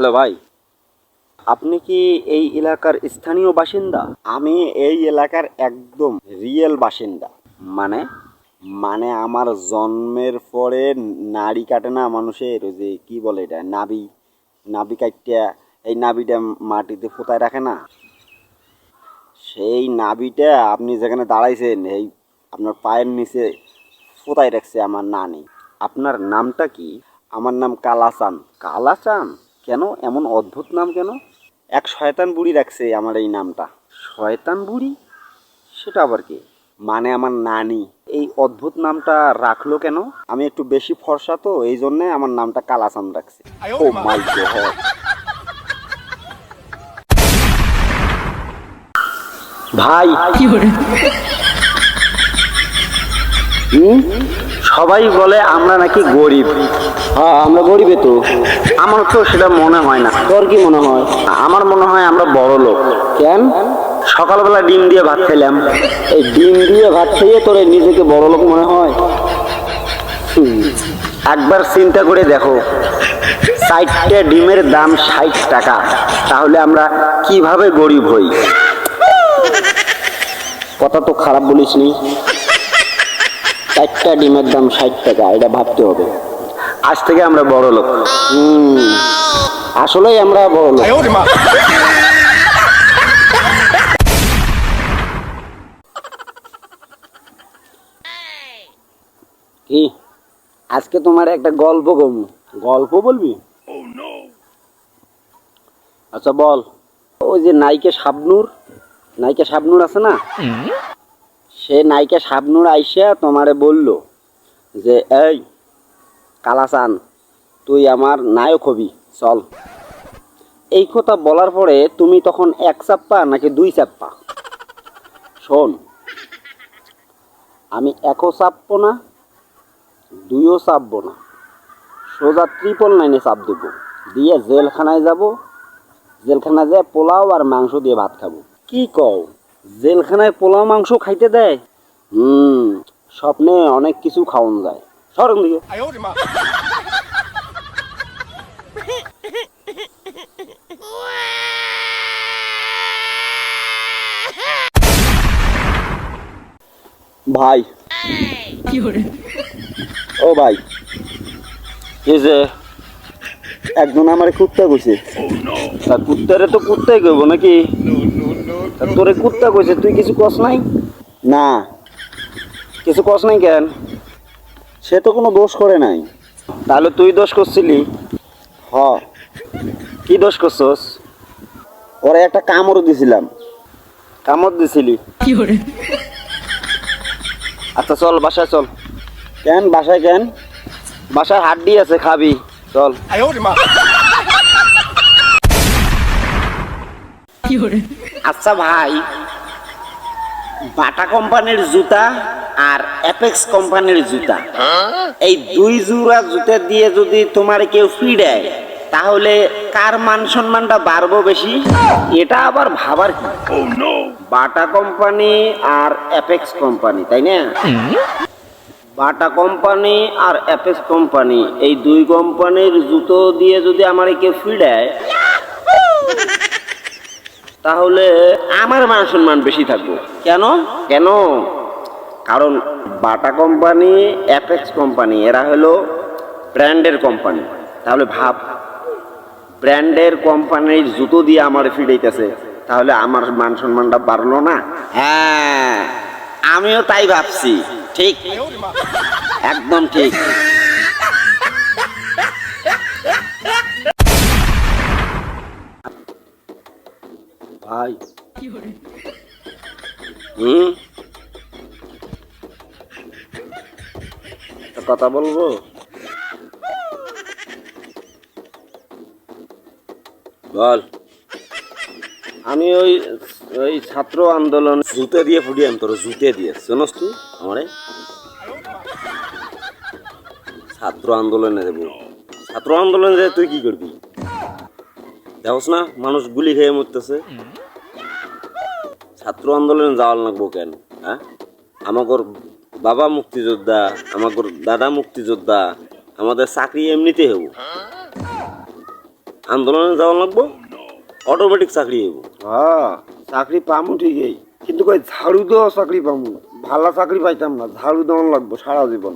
Hello ভাই আপনি কি এই এলাকার স্থানীয় বাসিন্দা? আমি এই এলাকার একদম রিয়েল বাসিন্দা। মানে? মানে আমার জন্মের পরে নাড়ি কাটে না মানুষের ওই যে কি বলে এটা নাবি নাবি কাটটা এই নাবিটা মাটিতে ফোতায় রাখে না। সেই নাবিটা আপনি যেখানে দাঁড়াইছেন এই আপনার পায়ের নিচে ফোতায় রাখছে আমার নানি। আপনার নামটা কি? আমার নাম কালাচান। কালাচান? কেন? এমন অদ্ভুত নাম কেন? এক শয়তান বুড়ি রাখছে আমার এই নামটা। শয়তান বুড়ি? সেটা আবার কি? মানে আমার নানি। এই অদ্ভুত নামটা রাখল কেন? আমি একটু বেশি ফর্সা তো এই জন্যে আমার নামটা কালাচান রাখছে। ও মাই গড ভাই। হুম? সবাই বলে আমরা নাকি গরিব। হ্যাঁ আমরা গরিবে তো। আমার তো সেটা মনে হয় না। তোর কি মনে হয়? আমার মনে হয় আমরা বড় লোক। কেন? সকালবেলা ডিম দিয়ে ভাত খেলাম। এই ডিম দিয়ে ভাত খেয়ে তোর নিজেকে বড় লোক মনে হয়? একবার চিন্তা করে দেখো। ষাটটা ডিমের দাম ষাট টাকা। তাহলে আমরা কীভাবে গরিব হই? কথা তো খারাপ বলিস নি চারটা ডিমের দাম ষাট টাকা এটা ভাবতে হবে। আজ থেকে আমরা বড় লোক। হুম। আসলেই আমরা বড় লোক। কি? আজকে তোমার একটা গল্প কম গল্প বলবি? আচ্ছা বল। ওই যে নাইকে শাবনুর নাইকে শাবনুর আছে না? সে নায়িকা শাবনুর আইসা তোমারে বলল যে, এই কালাসান তুই আমার নায়ক হবি, চল। এই কথা বলার পরে তুমি তখন এক চাপ্পা নাকি দুই চাপ্পা? শোন, আমি একও চাপবো না, দুইও চাপবো না। সোজা ট্রিপল নাইনে চাপ দেবো। দিয়ে জেলখানায় যাব। জেলখানায় যেয়ে পোলাও আর মাংস দিয়ে ভাত খাব। কি কও? জেলখানায় পোলাও মাংস খাইতে দেয়? হুম, স্বপ্নে অনেক কিছু খাওয়ান যায়। সরম দিকে ভাই। ও ভাই। এই যে, একজন আমার কুত্তা কইছে। তা কুত্তারে তো কুত্তাই কইব নাকি? তোরে কুত্তা কইছে, তুই কিছু কস নাই? না। কিছু কস নাই কেন? সে তো কোনো দোষ করে নাই। তাহলে তুই দোষ করছিলি? হ। কি দোষ করছস? ওরে একটা কামড় দিছিলাম। কামড় দিছিলি? আচ্ছা চল বাসায় চল। কেন বাসায় কেন? বাসায় হাড্ডি আছে খাবি। চল। আচ্ছা ভাই। বাটা কোম্পানির জুতা আর অ্যাপেক্স কোম্পানির জুতা। এই দুই জোড়া জুতা দিয়ে যদি তোমার কেউ ফ্রি দেয় তাহলে কার মান সম্মানটা বাড়বো বেশি? এটা আবার ভাবার কি? বাটা কোম্পানি আর অ্যাপেক্স কোম্পানি, তাই না? বাটা কোম্পানি আর অ্যাপেক্স কোম্পানি, এই দুই কোম্পানির জুতো দিয়ে যদি আমার কেউ ফ্রি দেয় তাহলে আমার মান সম্মান বেশি থাকব। কেন? কেন? কারণ বাটা কোম্পানি অ্যাপেক্স কোম্পানি এরা হলো ব্র্যান্ডের কোম্পানি তাহলে ভাব ব্র্যান্ডের কোম্পানির জুতো দিয়ে আমার ফিরাইতেছে তাহলে আমার মান সম্মানটা বাড়লো না? হ্যাঁ আমিও তাই ভাবছি। ঠিক? একদম ঠিক। ভাই। হুম? কথা বলব? বল। আমি ওই ওই ছাত্র আন্দোলন জুতে দিয়ে ফুটিয়াম তোর জুতে দিয়ে। শোনস তুই আমারে? ছাত্র আন্দোলনে দেবো। ছাত্র আন্দোলনে তুই কি করবি? দেখোস না, মানুষ গুলি খেয়ে মরতেছে। ছাত্র আন্দোলনে যাওয়ার লাগবো কেন হ্যাঁ? আমাগর বাবা মুক্তিযোদ্ধা, আমাগর দাদা মুক্তিযোদ্ধা, আমাদের চাকরি এমনিতে হব। আন্দোলনে যাওয়া লাগবো অটোমেটিক চাকরি হব। হ্যাঁ চাকরি পামু ঠিকই, কিন্তু কই ঝাড়ু দেওয়া চাকরি পামু ভালো চাকরি পাইতাম না, ঝাড়ু দেওয়ান লাগবো সারা জীবন।